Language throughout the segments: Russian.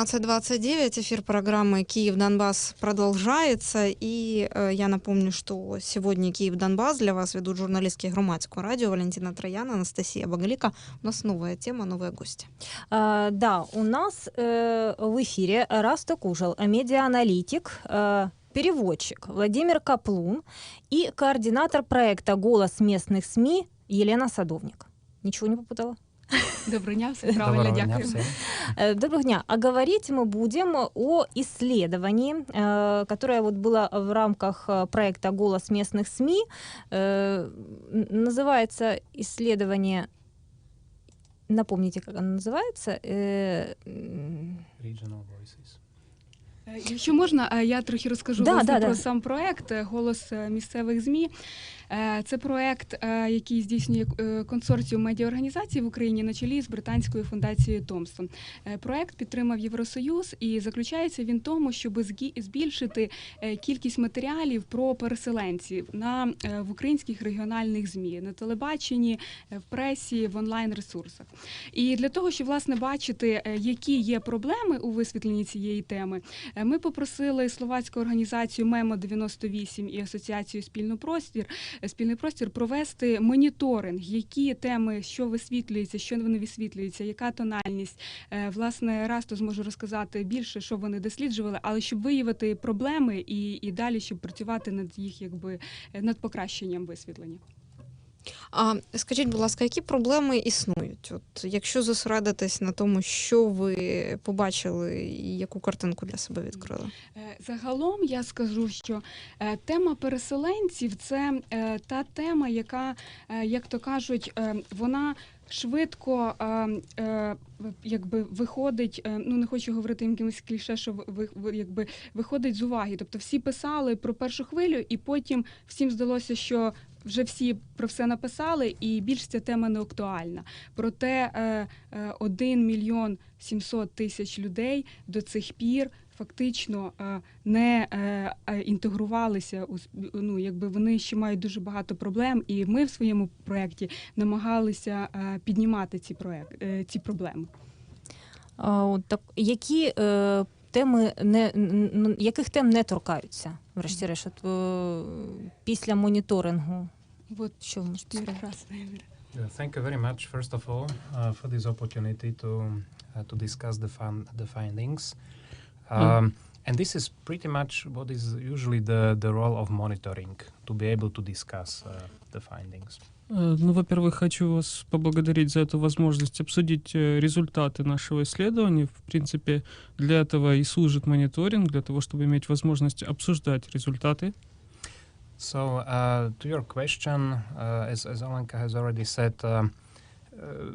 15.29, эфир программы «Киев-Донбасс» продолжается. И э, я напомню, что сегодня «Киев-Донбасс» для вас ведут журналистки громадского радио Валентина Трояна, Анастасия Багалика. У нас новая тема, новые гости. А, да, у нас э, в эфире Раста Кужел, медиааналитик, э, переводчик Владимир Каплун и координатор проекта «Голос местных СМИ» Елена Садовник. Ничего не попутала? Доброго дня, все правильно, Доброго дня дякую. всем. Э, Доброго дня. А говорить мы будем о исследовании, э, которое вот было в рамках э, проекта «Голос местных СМИ». Называется исследование... Напомните, как оно называется? Regional voices. Якщо можна, я трохи розкажу Да, да, про да. сам проект Голос місцевих ЗМІ. Е, Це проект, е, який здійснює е, консорціум медіаорганізацій в Україні на чолі з британською фундацією Томсон. Проект підтримав Євросоюз і заключається він в тому, щоб збільшити кількість матеріалів про переселенців на в українських регіональних ЗМІ на телебаченні, в пресі, в онлайн ресурсах. І для того, щоб власне бачити, які є проблеми у висвітленні цієї теми, ми попросили словацьку організацію Мемо 98 і асоціацію Спільний простір спільний простір провести моніторинг, які теми, що висвітлюється, що не висвітлюється, яка тональність. Власне, Власне, Расто зможу розказати більше, що вони досліджували, але щоб виявити проблеми і, і далі, щоб працювати над їх, якби е, над покращенням висвітлення. А скажіть, будь ласка, які проблеми існують? От якщо зосередитись на тому, що ви побачили і яку картинку для себе відкрили? Е, Загалом я скажу, що е, тема переселенців це е, та тема, яка, як то кажуть, вона швидко якби виходить. Ну не хочу говорити якимось кліше, що якби виходить з уваги. Тобто всі писали про першу хвилю, і потім всім здалося, що. Вже всі про все написали, і більш ця тема не актуальна. Проте е, е, 1 мільйон 700 тисяч людей до цих пір фактично е, не інтегрувалися ну, якби вони ще мають дуже багато проблем, і ми в своєму проєкті намагалися піднімати ці проект, ці проблеми. а, так, які теми не яких тем не торкаються, врешті-решт, От, е, після моніторингу? От Що ви можете сказати? прекрасно. Yeah, thank you very much, first of all, uh, for this opportunity to uh, to discuss the fun, the findings. Um, And this is pretty much what is usually the, the role of monitoring to be able to discuss uh, the findings. Э, Ну, во-первых, хочу вас поблагодарить за эту возможность обсудить э, результаты нашего исследования. В принципе, для этого и служит мониторинг, для того, чтобы иметь возможность обсуждать результаты. So, uh, to your question, uh, as, as Alanka has already said, um, uh,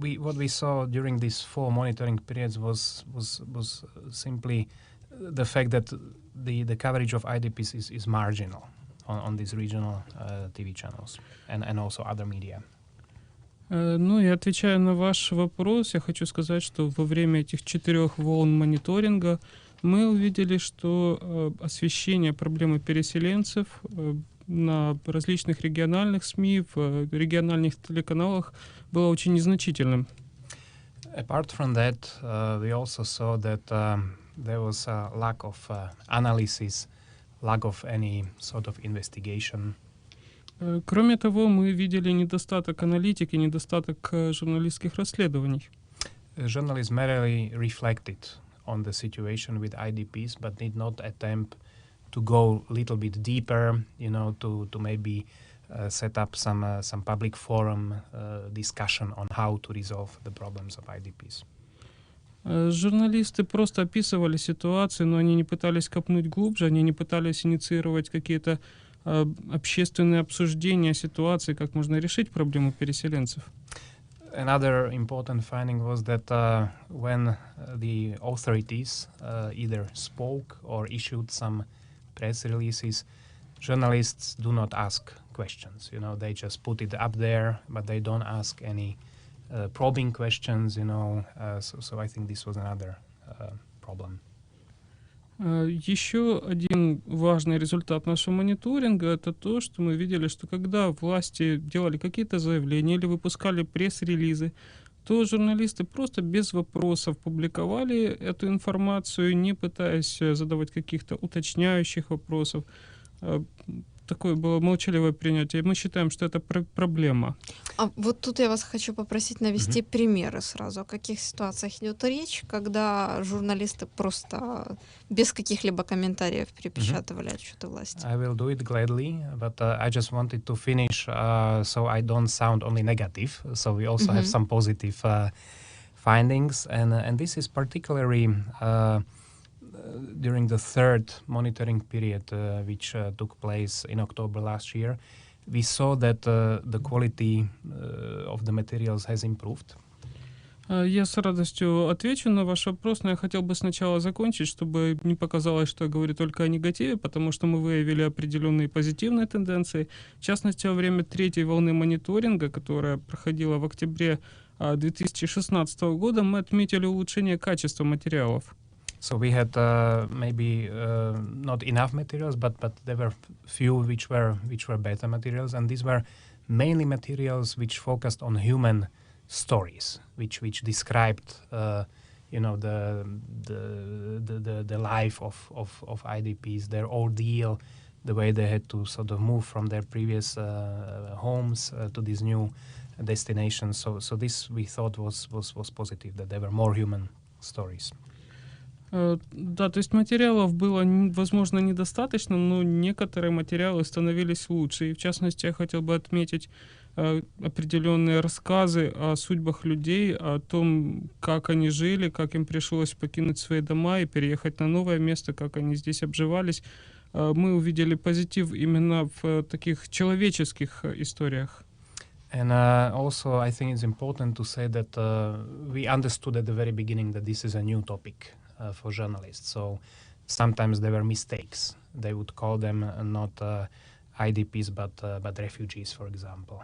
we what we saw during these four monitoring periods was was was simply the fact that the, the coverage of IDPs is, is marginal on, on these regional uh, TV channels and, and also other media. Э, Ну и отвечая на ваш вопрос, я хочу сказать, что во время этих четырех волн мониторинга мы увидели, что э, освещение проблемы переселенцев э, на различных региональных СМИ, в региональных телеканалах было очень незначительным. Apart from that, uh, we also saw that um, there was a lack of uh, analysis, lack of any sort of investigation. Э, Кроме того, мы видели недостаток аналитики, недостаток э, журналистских расследований. Uh, journalists merely reflected on the situation with IDPs, but did not attempt to go a little bit deeper, you know, to, to maybe uh, set up some, uh, some public forum uh, discussion on how to resolve the problems of IDPs. Э, Журналисты просто описывали ситуацию, но они не пытались копнуть глубже, они не пытались инициировать какие-то э, общественные обсуждения ситуации, как можно решить проблему переселенцев. Another important finding was that uh, when uh, the authorities uh, either spoke or issued some press releases, journalists do not ask questions. You know, they just put it up there, but they don't ask any uh, probing questions. You know, uh, so, so I think this was another uh, problem. Э, Еще один важный результат нашего мониторинга это то, что мы видели, что когда власти делали какие-то заявления или выпускали пресс-релизы, то журналисты просто без вопросов публиковали эту информацию, не пытаясь э, задавать каких-то уточняющих вопросов. Э, Такое было молчаливое принятие. Мы считаем, что это пр- проблема. А вот тут я вас хочу попросить навести примеры сразу. О каких ситуациях идет речь, когда журналисты просто без каких-либо комментариев перепечатывали отчеты власти? I will do it gladly, but uh, I just wanted to finish uh, so I don't sound only negative. So we also have Mhm. some positive uh, findings, and uh, and this is particularly uh, during the third monitoring period, uh, which uh, took place in October last year. We saw that uh, the quality uh, of the materials has improved. А, Я с радостью отвечу на ваш вопрос, но я хотел бы сначала закончить, чтобы не показалось, что я говорю только о негативе, потому что мы выявили определенные позитивные тенденции. В частности, во время третьей волны мониторинга, которая проходила в октябре а, 2016 года, мы отметили улучшение качества материалов. So we had uh, maybe uh, not enough materials, but but there were few which were which were better materials, and these were mainly materials which focused on human stories, which which described uh, you know the the, the the life of of of IDPs, their ordeal, the way they had to sort of move from their previous uh, homes uh, to these new destinations. So so this we thought was was was positive that there were more human stories. Э, Да, то есть материалов было, возможно, недостаточно, но некоторые материалы становились лучше. И в частности, я хотел бы отметить э, определенные рассказы о судьбах людей, о том, как они жили, как им пришлось покинуть свои дома и переехать на новое место, как они здесь обживались. Э, Мы увидели позитив именно в таких человеческих историях. And uh, also, I think it's important to say that uh, we understood at the very beginning that this is a new topic for journalists. So sometimes there were mistakes. They would call them uh, not uh, IDPs but uh, but refugees, for example.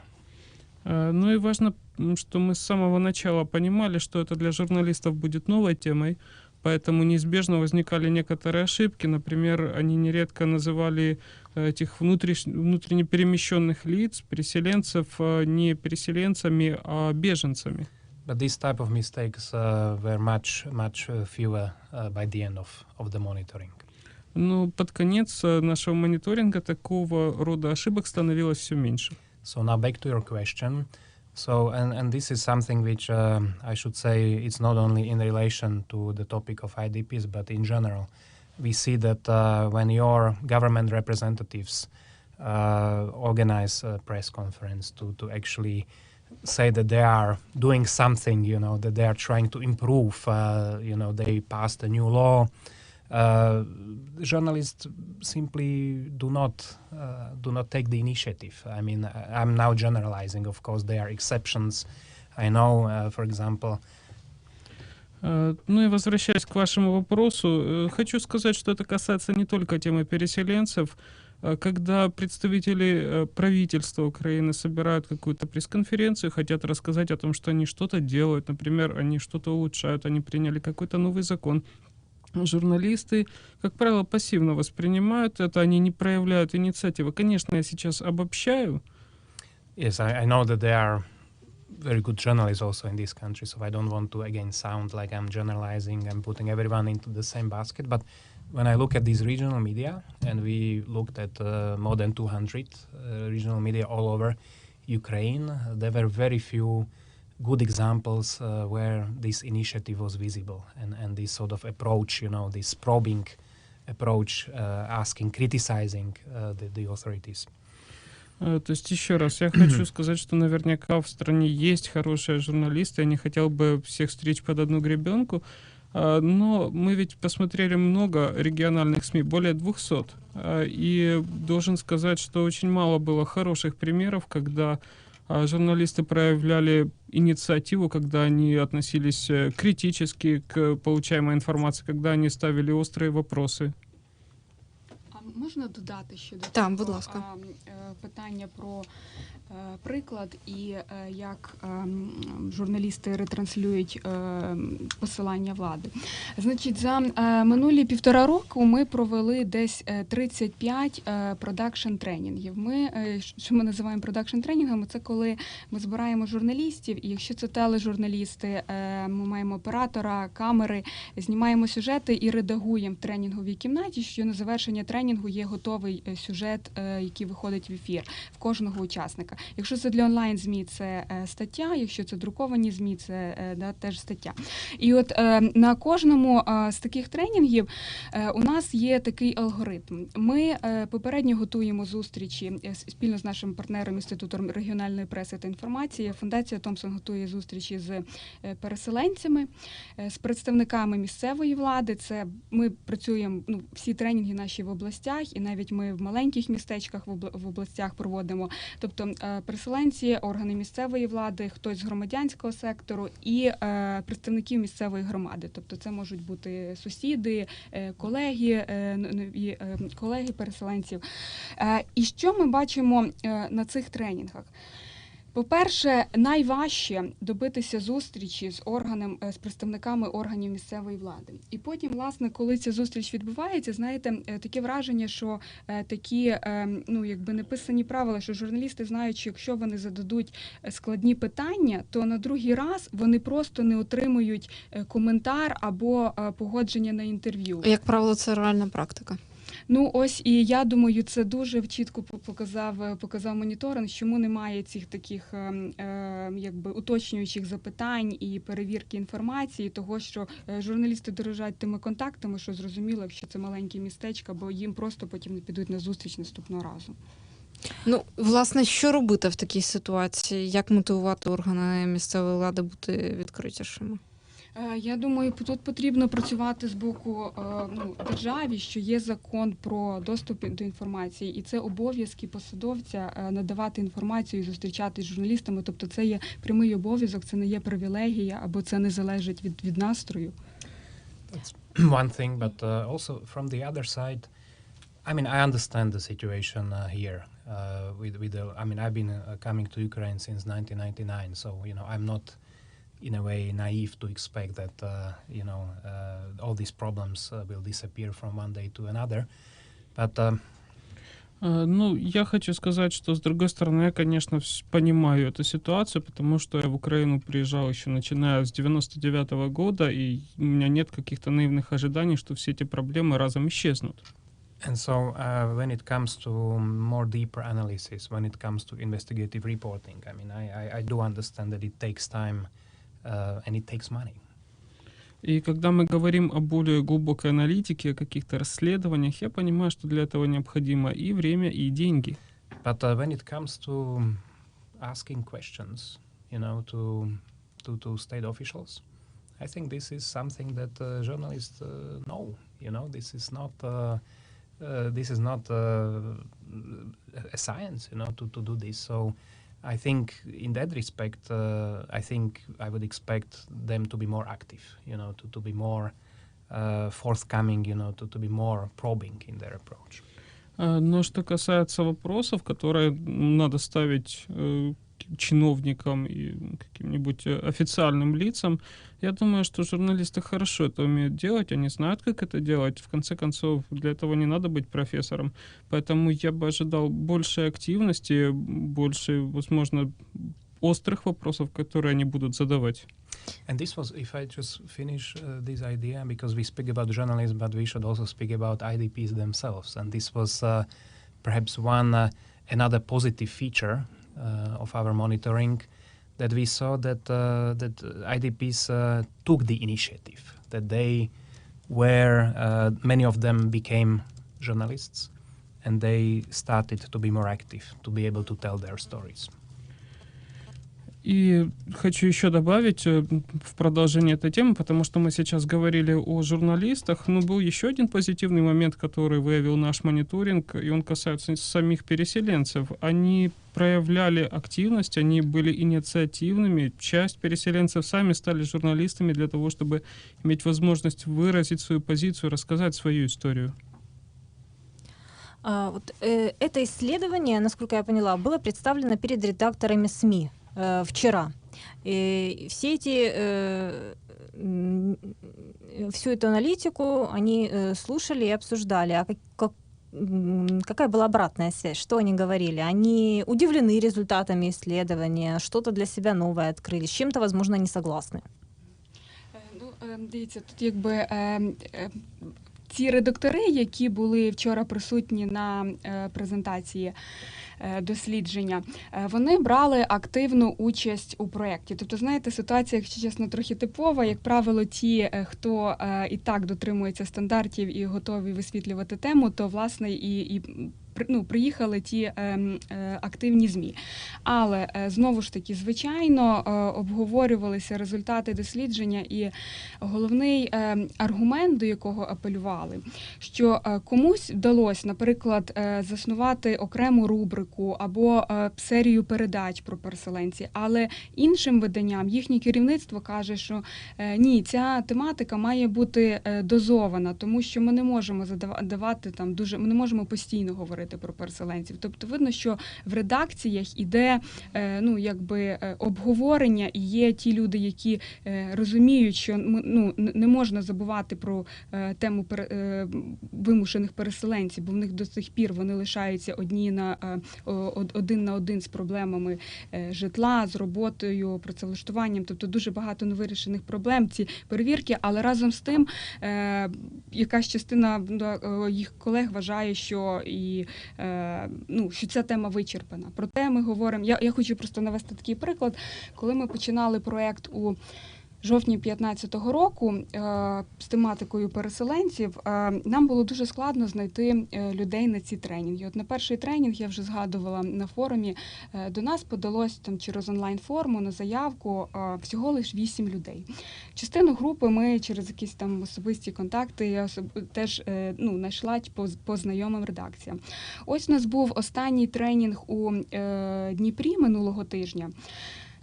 Э, Ну и важно, что мы с самого начала понимали, что это для журналистов будет новой темой, поэтому неизбежно возникали некоторые ошибки. Например, они нередко называли э, этих внутриш- внутренне перемещенных лиц, переселенцев, э, не переселенцами, а беженцами. But these type of mistakes uh, were much much uh, fewer uh, by the end of, of the monitoring. Но под конец э, нашего мониторинга такого рода ошибок становилось все меньше. So now back to your question. So and, and this is something which um, I should say it's not only in relation to the topic of IDPs but in general. We see that uh, when your government representatives uh, organize a press conference to, to actually say that they are doing something, you know, that they are trying to improve, uh, you know, they passed a new law. Uh, journalists simply do not uh, do not take the initiative. I mean, I- I'm now generalizing. Of course, there are exceptions. I know, uh, for example, Э, Ну и возвращаясь к вашему вопросу, э, хочу сказать, что это касается не только темы переселенцев. Э, Когда представители э, правительства Украины собирают какую-то пресс-конференцию, хотят рассказать о том, что они что-то делают, например, они что-то улучшают, они приняли какой-то новый закон, журналисты, как правило, пассивно воспринимают это, они не проявляют инициативы. Конечно, я сейчас обобщаю, yes, I, I know that there are very good journalists also in this country. So I don't want to again sound like I'm generalizing and putting everyone into the same basket. But when I look at these regional media, and we looked at uh, more than 200 uh, regional media all over Ukraine, uh, there were very few good examples uh, where this initiative was visible and, and this sort of approach, you know, this probing approach, uh, asking, criticizing uh, the, the authorities. Э, То есть еще раз, я хочу сказать, что наверняка в стране есть хорошие журналисты, я не хотел бы всех встреч под одну гребенку, а, но мы ведь посмотрели много региональных СМИ, более 200, а, и должен сказать, что очень мало было хороших примеров, когда а, журналисты проявляли инициативу, когда они относились э, критически к получаемой информации, когда они ставили острые вопросы. А можна додати ще до цього, будь ласка. а, е, питання про приклад і е, як е, журналісти ретранслюють е, посилання влади. Значить, за е, минулі півтора року ми провели десь е, 35 е, продакшн тренінгів. Ми е, що ми називаємо продакшн тренінгами, це коли ми збираємо журналістів, і якщо це тележурналісти, е, ми маємо оператора, камери, знімаємо сюжети і редагуємо в тренінговій кімнаті, що на завершення тренінгу є готовий е, сюжет, е, який виходить в ефір в кожного учасника. Якщо це для онлайн змі, це е, стаття. Якщо це друковані змі, це е, да, теж стаття. І от е, на кожному з таких тренінгів у нас є такий алгоритм. Ми попередньо готуємо зустрічі спільно з нашим партнером інститутом регіональної преси та інформації. Фундація Томсон готує зустрічі з переселенцями, з представниками місцевої влади. Це ми працюємо ну, всі тренінги наші в областях, і навіть ми в маленьких містечках в областях проводимо. Тобто переселенці, органи місцевої влади, хтось з громадянського сектору і е, представників місцевої громади. Тобто, це можуть бути сусіди, е, колеги, е, нові е, колеги переселенців. Е, І що ми бачимо е, на цих тренінгах? По-перше, найважче добитися зустрічі з органом е, з представниками органів місцевої влади. І потім, власне, коли ця зустріч відбувається, знаєте, е, таке враження, що е, такі ну якби неписані правила, що журналісти знають, що якщо вони зададуть складні питання, то на другий раз вони просто не отримують коментар або погодження на інтерв'ю. Як правило, це реальна практика. Ну ось і я думаю, це дуже чітко показав е, показав моніторинг, чому немає цих таких ем, е, якби уточнюючих запитань і перевірки інформації, того що е, журналісти дорожать тими контактами, що зрозуміло, якщо це маленьке містечко, бо їм просто потім не підуть на зустріч наступного разу. Ну, власне, що робити в такій ситуації? Як мотивувати органи місцевої влади бути відкритішими? Е, Я думаю, тут потрібно працювати з боку е, ну, державі, що є закон про доступ до інформації, і це обов'язки посадовця е, надавати інформацію і зустрічатись з журналістами. Тобто, це є прямий обов'язок, це не є привілегія або це не залежить від, від настрою. That's one thing, but uh, also from the other side, I mean, I understand the situation uh, here. Uh, with with the, I mean, I've been uh, coming to Ukraine since 1999, so you know, I'm not in a way naive to expect that uh, you know uh, all these problems uh, will disappear from one day to another. But um, А, Ну, я хочу сказать, что с другой стороны, я, конечно, понимаю эту ситуацию, потому что я в Украину приезжал еще начиная с 99 года, и у меня нет каких-то наивных ожиданий, что все эти проблемы разом исчезнут. And so, uh, when it comes to more deeper analysis, when it comes to investigative reporting, I mean, I, I, I do understand that it takes time uh, and it takes money. И когда мы говорим о более глубокой аналитике, о каких-то расследованиях, я понимаю, что для этого необходимо и время, и деньги. But uh, when it comes to asking questions, you know, to, to, to state officials, I think this is something that uh, journalists uh, know. You know, this is not uh, uh, this is not uh, a science. You know, to, to do this. So I think in that respect, uh, I think I would expect them to be more active. You know, to, to be more uh, forthcoming. You know, to, to be more probing in their approach. А, Но что касается вопросов, которые надо ставить э, к- чиновникам и каким-нибудь э, официальным лицам, я думаю, что журналисты хорошо это умеют делать, они знают, как это делать. В конце концов, для этого не надо быть профессором. Поэтому я бы ожидал большей активности, больше, возможно, острых вопросов, которые они будут задавать. And this was, if I just finish uh, this idea, because we speak about journalism, but we should also speak about IDPs themselves. And this was uh, perhaps one uh, another positive feature of our monitoring that we saw that uh, that uh, IDPs uh, took the initiative, that they were uh, many of them became journalists, and they started to be more active, to be able to tell their stories. И хочу еще добавить э, в продолжение этой темы, потому что мы сейчас говорили о журналистах, но был еще один позитивный момент, который выявил наш мониторинг, и он касается самих переселенцев. Они проявляли активность, они были инициативными. Часть переселенцев сами стали журналистами для того, чтобы иметь возможность выразить свою позицию, рассказать свою историю. А, вот, э, это исследование, насколько я поняла, было представлено перед редакторами СМИ э, вчера. И все эти э, м, всю эту аналитику они э, слушали и обсуждали. А как, как- м, какая была обратная связь? Что они говорили? Они удивлены результатами исследования, что-то для себя новое открыли, с чем-то, возможно, не согласны. Е, Ну, е, дивіться, тут якби е, е, ці редактори, які були вчора присутні на е, презентації е, Дослідження, е, вони брали активну участь у проєкті. Тобто, знаєте, ситуація, якщо чесно, трохи типова. Як правило, ті, е, хто е, і так дотримується стандартів і готові висвітлювати тему, то власне і, і ну, приїхали ті ем, е, активні ЗМІ. Але е, знову ж таки, звичайно, е, обговорювалися результати дослідження, і головний е, аргумент, до якого апелювали, що комусь вдалося, наприклад, заснувати окрему рубрику або серію передач про переселенці, але іншим виданням їхнє керівництво каже, що ні, ця тематика має бути дозована, тому що ми не можемо задава- давати там дуже, ми не можемо постійно говорити про переселенців. Тобто видно, що в редакціях іде е, ну якби е, обговорення, і є ті люди, які е, розуміють, що ну не можна забувати про тему вимушених переселенців, бо в них до сих пір вони лишаються одні на один на один з проблемами житла, з роботою, працевлаштуванням. Тобто дуже багато невирішених проблем. Ці перевірки, але разом з тим, якась частина їх колег вважає, що і ну, що ця тема вичерпана. Проте ми говоримо. Я, я хочу просто навести такий приклад. Коли ми починали проєкт у жовтні 2015 року е, з тематикою переселенців, е, нам було дуже складно знайти е, людей на ці тренінги. От на перший тренінг я вже згадувала на форумі. До нас подалось там через онлайн форму на заявку всього лиш 8 людей. Частину групи ми через якісь там особисті контакти я особ- теж ну, знайшла по, по знайомим редакціям. Ось у нас був останній тренінг у Дніпрі минулого тижня.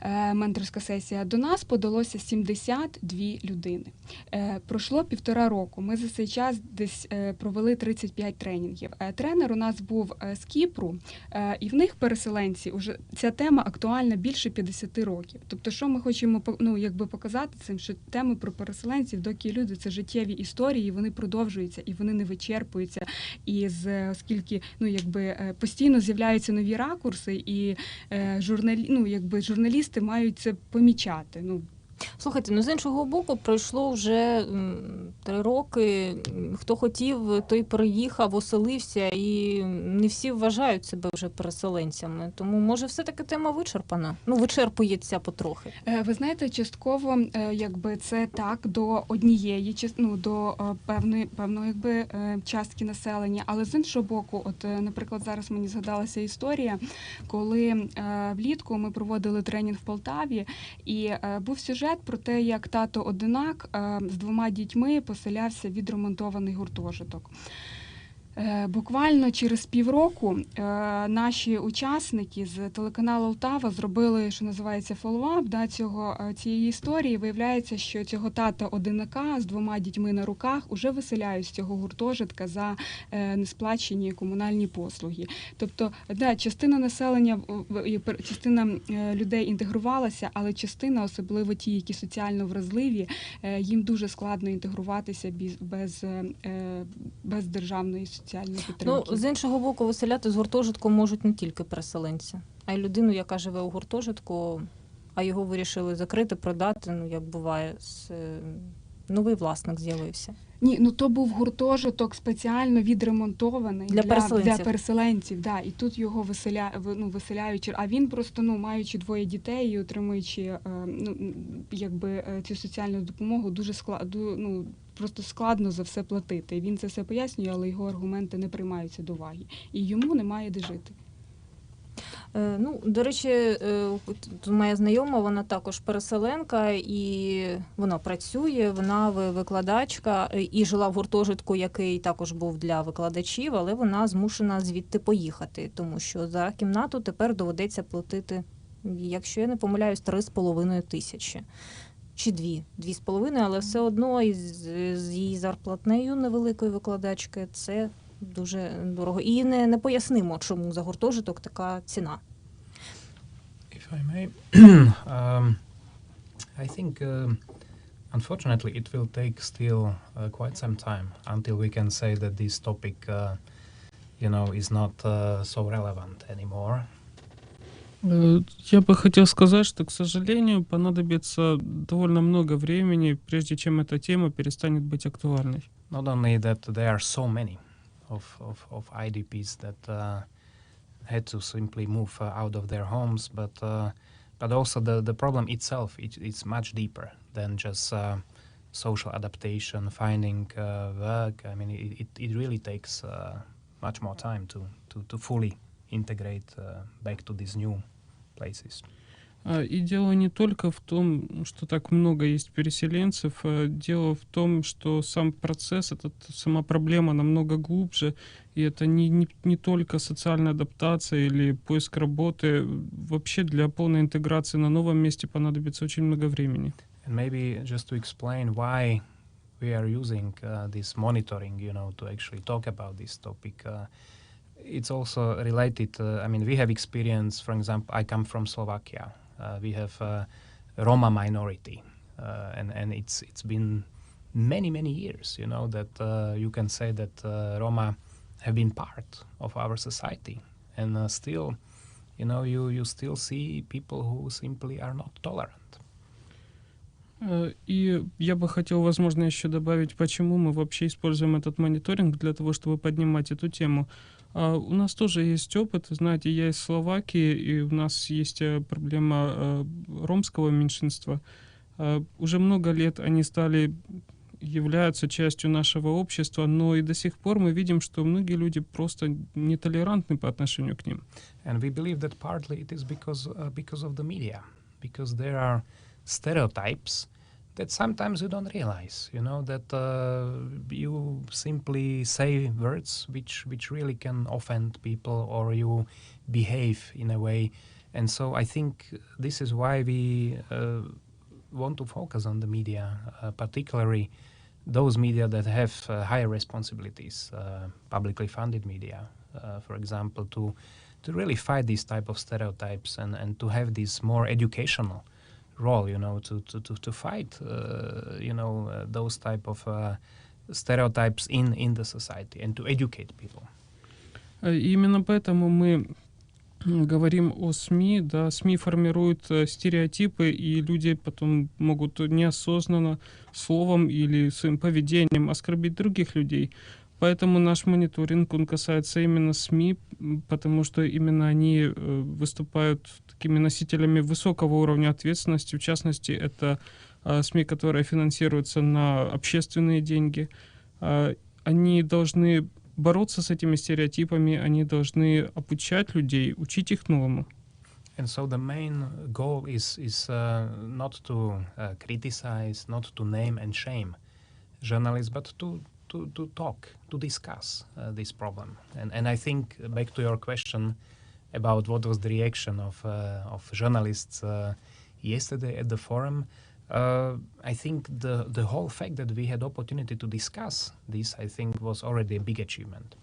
Е, Менторська сесія до нас подалося 72 людини. Е, Пройшло півтора року. Ми за цей час десь е, провели 35 тренінгів. Тренер у нас був з Кіпру, і в них переселенці уже ця тема актуальна більше 50 років. Тобто, що ми хочемо ну, якби показати цим, що теми про переселенців, доки люди це життєві історії, вони продовжуються і вони не вичерпуються. І з оскільки ну якби постійно з'являються нові ракурси, і журналі, ну, якби журналісти мають це помічати. Ну Слухайте, ну з іншого боку, пройшло вже три роки. Хто хотів, той переїхав, оселився, і не всі вважають себе вже переселенцями. Тому може все-таки тема вичерпана. Ну, вичерпується потрохи. Е, Ви знаєте, частково е, якби це так до однієї ну, до е, певної певної якби частки населення, але з іншого боку, от, наприклад, зараз мені згадалася історія, коли влітку ми проводили тренінг в Полтаві, і був сюжет про те, як тато одинак з двома дітьми поселявся в відремонтований гуртожиток. Е, Буквально через півроку е, наші учасники з телеканалу Олтава зробили, що називається фоллоуап да, цього е, цієї історії. Виявляється, що цього тата одинака з двома дітьми на руках уже виселяють з цього гуртожитка за несплачені комунальні послуги. Тобто, да, частина населення частина людей інтегрувалася, але частина, особливо ті, які соціально вразливі, їм дуже складно інтегруватися без, без, без державної соціальної підтримку. Ну, з іншого боку, виселяти з гуртожитку можуть не тільки переселенці, а й людину, яка живе у гуртожитку, а його вирішили закрити, продати. Ну, як буває, з, е, новий власник з'явився. Ні, ну то був гуртожиток спеціально відремонтований Для переселенців. Для переселенців да, і тут його виселя, ви- ну, виселяють. А він просто, ну, маючи двоє дітей і отримуючи е, ну, якби, е, цю соціальну допомогу, дуже складно, ну, просто складно за все платити. Він це все пояснює, але його аргументи не приймаються до уваги. І йому немає де жити. Е, Ну, до речі, е, моя знайома, вона також переселенка, і вона працює, вона викладачка е, і жила в гуртожитку, який також був для викладачів, але вона змушена звідти поїхати, тому що за кімнату тепер доведеться платити, якщо я не помиляюсь, три з половиною тисячі. Чи дві, дві з половиною, але все одно із з її зарплатнею невеликої викладачки це дуже дорого. І не, не пояснимо, чому за гуртожиток така ціна. If I may, um, I think um, unfortunately it will take still uh, quite some time until we can say that this topic, uh, you know, is not uh, so relevant anymore. Э, Я бы хотел сказать, что, к сожалению, понадобится довольно много времени, прежде чем эта тема перестанет быть актуальной. Not only that, there are so many Of, of, of IDPs that uh, had to simply move uh, out of their homes, but uh, but also the, the problem itself it, it's much deeper than just uh, social adaptation, finding uh, work. I mean, it, it, really takes uh, much more time to, to, to fully integrate back to these new places. А, И дело не только в том, что так много есть переселенцев, а дело в том, что сам процесс, этот, сама проблема намного глубже, и это не, не, не только социальная адаптация или поиск работы. Вообще для полной интеграции на новом месте понадобится очень много времени. And maybe just to explain why we are using uh, this monitoring, you know, to actually talk about this topic. Uh, it's also related. Uh, I mean, we have experience. For example, I come from Slovakia. Uh, we have uh, Roma minority, uh, and and it's it's been many many years. You know that uh, you can say that uh, Roma have been part of our society, and uh, still, you know, you you still see people who simply are not tolerant. Э, И я бы хотел, возможно, еще добавить, почему мы вообще используем этот мониторинг для того, чтобы поднимать эту тему. А У нас тоже есть опыт, знаете, я из Словакии, и у нас есть э, проблема э, ромского меньшинства. А, Уже много лет они стали являются частью нашего общества, но и до сих пор мы видим, что многие люди просто нетолерантны по отношению к ним. And we believe that partly it is because uh, because of the media, because there are stereotypes that sometimes you don't realize. You know that uh, you simply say words which which really can offend people, or you behave in a way. And so I think this is why we uh, want to focus on the media, uh, particularly those media that have uh, higher responsibilities, uh, publicly funded media, uh, for example, to to really fight these type of stereotypes and, and to have this more educational role, you know, to to to, to fight, uh, you know, uh, those type of uh, stereotypes in in the society and to educate people. Э, именно поэтому мы говорим о СМИ, да, СМИ формируют э, стереотипы, и люди потом могут неосознанно словом или своим поведением оскорбить других людей. Поэтому наш мониторинг, он касается именно СМИ, потому что именно они э, выступают такими носителями высокого уровня ответственности. В частности, это а, СМИ, которые финансируются на общественные деньги. А, Они должны бороться с этими стереотипами, они должны обучать людей, учить их новому. And so the main goal is is uh, not to uh, criticize, not to name and shame journalists, but to to, to talk, to discuss uh, this problem. And and I think back to your question about what was the reaction of uh, of journalists uh, yesterday at the forum. Uh, I think the the whole fact that we had opportunity to discuss this, I think, was already a big achievement.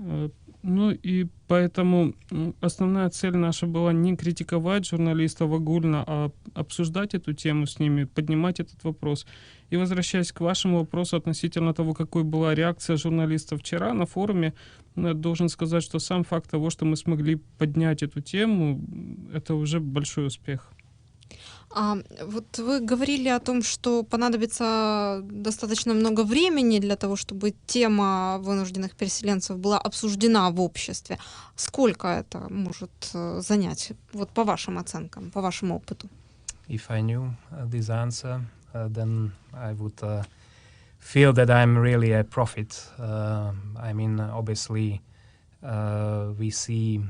Э, Ну и поэтому основная цель наша была не критиковать журналистов огульно, а обсуждать эту тему с ними, поднимать этот вопрос. И возвращаясь к вашему вопросу относительно того, какой была реакция журналистов вчера на форуме, должен сказать, что сам факт того, что мы смогли поднять эту тему, это уже большой успех. А, вот вы говорили о том, что понадобится достаточно много времени для того, чтобы тема вынужденных переселенцев была обсуждена в обществе. Сколько это может э, занять? Вот по вашим оценкам, по вашему опыту. if I knew uh, this answer, uh, then I would uh, feel that I'm really a prophet. I mean, obviously, we see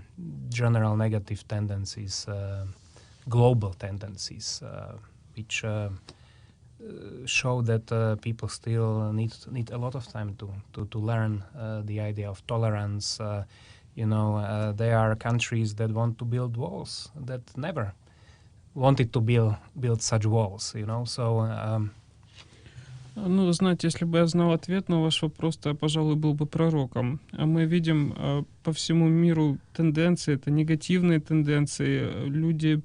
general negative tendencies, global tendencies, uh, which uh, uh, show that uh, people still need need a lot of time to to, to learn uh, the idea of tolerance. Uh, you know, uh, there are countries that want to build walls that never wanted to build build such walls. You know, so um, Ну, знаете, если бы я знал ответ на ваш вопрос, то я, пожалуй, был бы пророком. А мы видим э, по всему миру тенденции, это негативные тенденции. Люди,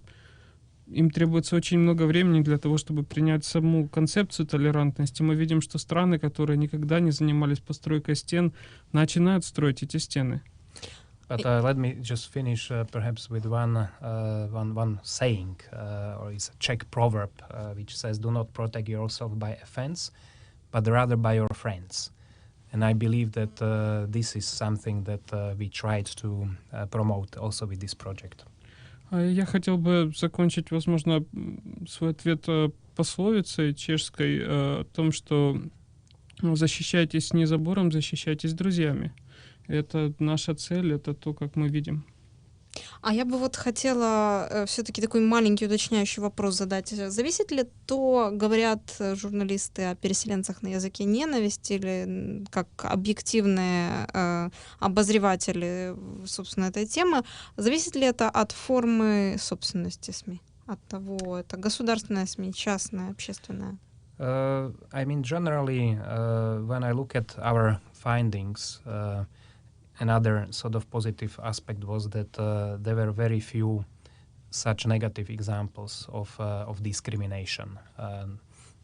им требуется очень много времени для того, чтобы принять саму концепцию толерантности. Мы видим, что страны, которые никогда не занимались постройкой стен, начинают строить эти стены. But uh, let me just finish uh, perhaps with one, uh, one, one saying, uh, or it's a Czech proverb, uh, which says, "Do not protect yourself by offense, but rather by your friends." And I believe that uh, this is something that uh, we tried to uh, promote also with this project. А Я хотел бы закончить, возможно, свой ответ э, пословицей чешской э, о том, что защищайтесь не забором, защищайтесь друзьями. Это наша цель, это то, как мы видим. А я бы вот хотела все-таки такой маленький уточняющий вопрос задать. Зависит ли то, говорят э, журналисты о переселенцах на языке ненависти или как объективные э, обозреватели, собственно, этой темы, зависит ли это от формы собственности СМИ? От того, это государственная СМИ, частная, общественная? Uh, I mean, generally, uh, when I look at our findings, uh, another sort of positive aspect was that uh, there were very few such negative examples of uh, of discrimination. Uh,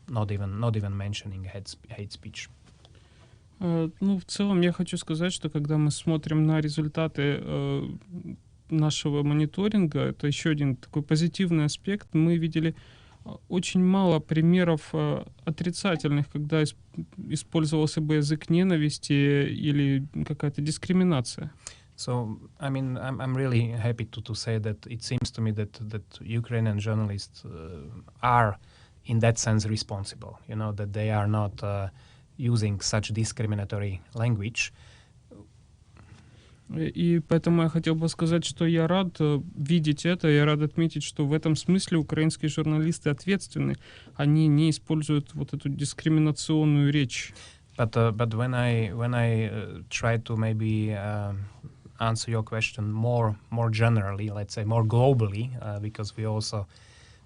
not even not even mentioning hate, hate speech. Э, Ну, в целом я хочу сказать, что когда мы смотрим на результаты э, нашего мониторинга, это еще один такой позитивный аспект, мы видели э, очень мало примеров э, отрицательных, когда ис- использовался бы язык ненависти или какая-то дискриминация. So I mean, I'm I'm really happy to to say that it seems to me that that Ukrainian journalists uh, are, in that sense, responsible. You know that they are not uh, using such discriminatory language. Э, И поэтому я хотел бы сказать, что я рад э, видеть это, я рад отметить, что в этом смысле украинские журналисты ответственны. Они не используют вот эту дискриминационную речь. But uh, but when I when I uh, try to maybe um, answer your question more more generally, let's say more globally, uh, because we also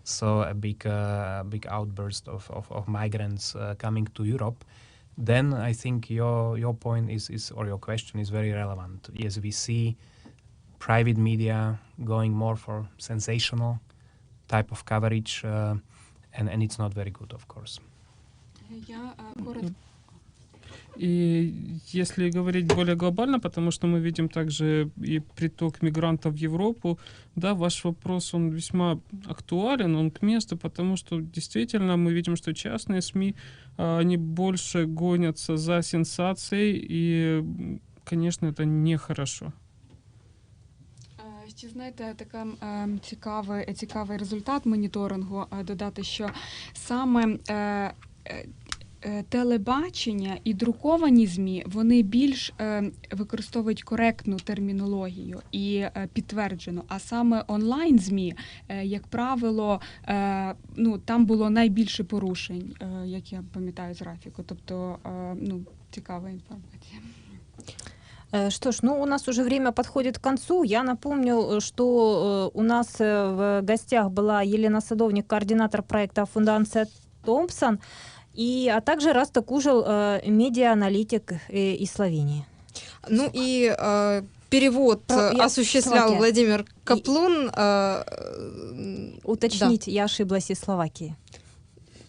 saw a big uh, big outburst of of, of migrants uh, coming to Europe. Then I think your your point is is or your question is very relevant. Yes, we see private media going more for sensational type of coverage, uh, and and it's not very good, of course. Я е, коротко И если говорить более глобально, потому что мы видим также и приток мигрантов в Европу, да, ваш вопрос, он весьма актуален, он к месту, потому что действительно мы видим, что частные СМИ, а, они больше гонятся за сенсацией, и, м, конечно, это нехорошо. Е, Ще знаєте, така е, цікавий, цікавий результат моніторингу е, додати, що саме е, е, е, телебачення і друковані ЗМІ вони більш е, використовують коректну термінологію і е, підтверджену. А саме онлайн ЗМІ, е, як правило, е, ну там було найбільше порушень, е, як я пам'ятаю з графіку. Тобто, е, ну цікава інформація. Э, Что ж, ну у нас уже время подходит к концу. Я напомню, э, что э, у нас э, в гостях была Елена Садовник, координатор проекта Фундация Томпсон, И, а также Раста Кужел, э, медиа-аналитик э, из Словении. Ну и э, перевод Про- я- осуществлял Словакия. Владимир Каплун. э, э, Уточнить, я ошиблась из Словакии.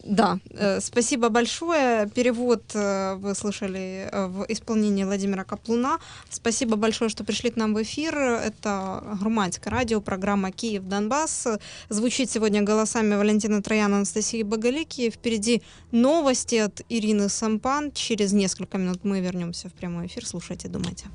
Да, э, спасибо большое. Перевод э, вы слышали э, в исполнении Владимира Каплуна. Спасибо большое, что пришли к нам в эфир. Это Громадское радио, программа «Киев, Донбасс». Звучит сегодня голосами Валентина Трояна, Анастасии Боголики. Впереди новости от Ирины Сампан. Через несколько минут мы вернемся в прямой эфир. Слушайте, думайте.